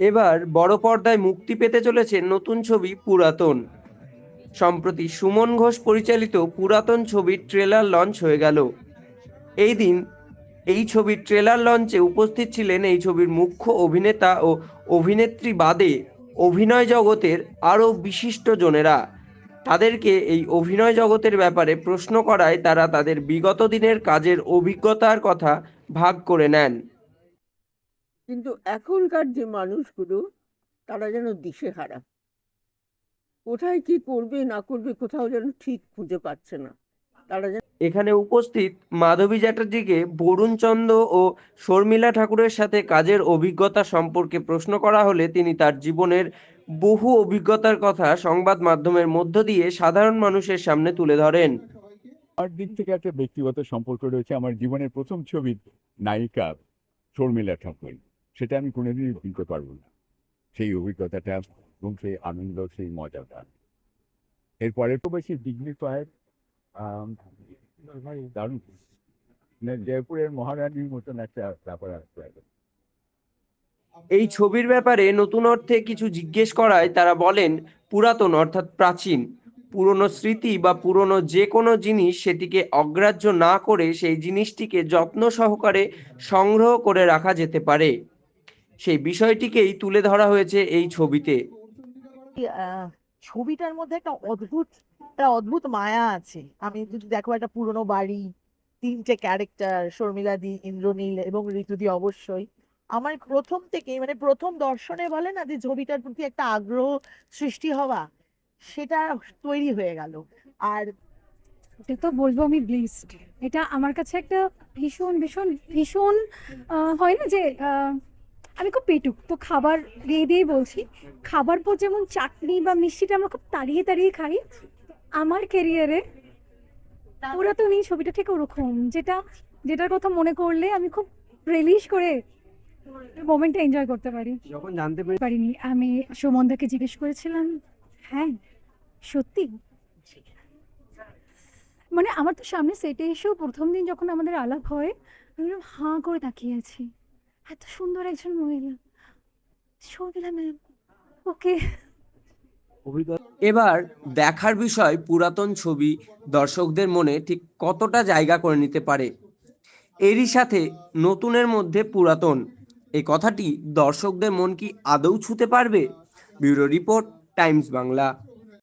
এবার বড় পর্দায় মুক্তি পেতে চলেছে নতুন ছবি পুরাতন। সম্প্রতি সুমন ঘোষ পরিচালিত পুরাতন ছবির ট্রেলার লঞ্চ হয়ে গেল। এই দিন এই ছবির ট্রেলার লঞ্চে উপস্থিত ছিলেন এই ছবির মুখ্য অভিনেতা ও অভিনেত্রী বাদে অভিনয় জগতের আরও বিশিষ্ট জনেরা। তাদেরকে এই অভিনয় জগতের ব্যাপারে প্রশ্ন করায় তারা তাদের বিগত দিনের কাজের অভিজ্ঞতার কথা ভাগ করে নেন। কিন্তু এখনকার যে মানুষগুলো তারা যেন দিশে দিশেহারা। কোথায় কি করবে না করবে কোথাও যেন ঠিক খুঁজে পাচ্ছে না। তারা যেন এখানে উপস্থিত মাধবী চ্যাটার্জিকে বরুণ চন্দ ও শর্মিলা ঠাকুরের সাথে কাজের অভিজ্ঞতা সম্পর্কে প্রশ্ন করা হলে তিনি তার জীবনের বহু অভিজ্ঞতার কথা সংবাদ মাধ্যমের মধ্য দিয়ে সাধারণ মানুষের সামনে তুলে ধরেন। আমার দিক থেকে একটা ব্যক্তিগত সম্পর্ক রয়েছে। আমার জীবনের প্রথম ছবির নায়িকা শর্মিলা ঠাকুর। সেটা আমি কোনোদিনই ভুলতে পারব না। সেই অভিজ্ঞতাটা এবং সেই আনন্দ, সেই মজাটা। এরপরে তো বেশি ডিগ্রি পায় দারুণ। মানে জয়পুরের মহারানীর মতন একটা ব্যাপার আসতে এই ছবির ব্যাপারে নতুন অর্থে কিছু জিজ্ঞেস করায় তারা বলেন, পুরাতন অর্থাৎ প্রাচীন, পুরনো স্মৃতি বা পুরনো যে কোনো জিনিস সেটিকে অগ্রাহ্য না করে সেই জিনিসটিকে যত্ন সহকারে সংগ্রহ করে রাখা যেতে পারে। সেই বিষয়টিকেই তুলে ধরা হয়েছে এই ছবিতে। ছবিটার মধ্যে একটা অদ্ভুত একটা অদ্ভুত মায়া আছে। আমি যদি দেখো একটা পুরনো বাড়ি তিনটে ক্যারেক্টার শর্মিলা দি ইন্দ্রনীল এবং ঋতুদি অবশ্যই। আমার প্রথম থেকে মানে প্রথম দর্শনে বলে না যে ছবিটার প্রতি একটা আগ্রহ সৃষ্টি হওয়া সেটা তৈরি হয়ে গেল। আর এটা তো বলব আমি ব্লেসড এটা আমার কাছে একটা ভীষণ ভীষণ ভীষণ হয় না যে আমি খুব পেটুক তো খাবার দিয়ে দিয়েই বলছি। খাবার পর যেমন চাটনি বা মিষ্টিটা আমরা খুব তাড়িয়ে তাড়িয়ে খাই আমার ক্যারিয়ারে পুরাতন এই ছবিটা ঠিক ওরকম যেটা যেটার কথা মনে করলে আমি খুব রিলিশ করে মোমেন্টটা এনজয় করতে পারি। যখন জানতে পেরে পারিনি আমি সুমনদাকে জিজ্ঞেস করেছিলাম হ্যাঁ সত্যি? মানে আমার তো সামনে সেটে এসেও প্রথম দিন যখন আমাদের আলাপ হয় আমি হাঁ করে তাকিয়ে আছি। এত সুন্দর একজন মহিলা। শর্মিলা ম্যাম ওকে এবার দেখার বিষয় পুরাতন ছবি দর্শকদের মনে ঠিক কতটা জায়গা করে নিতে পারে। এরই সাথে নতুনের মধ্যে পুরাতন। এই কথাটি দর্শকদের মন কি আদৌ ছুতে পারবে? Bureau report, Times Bangla.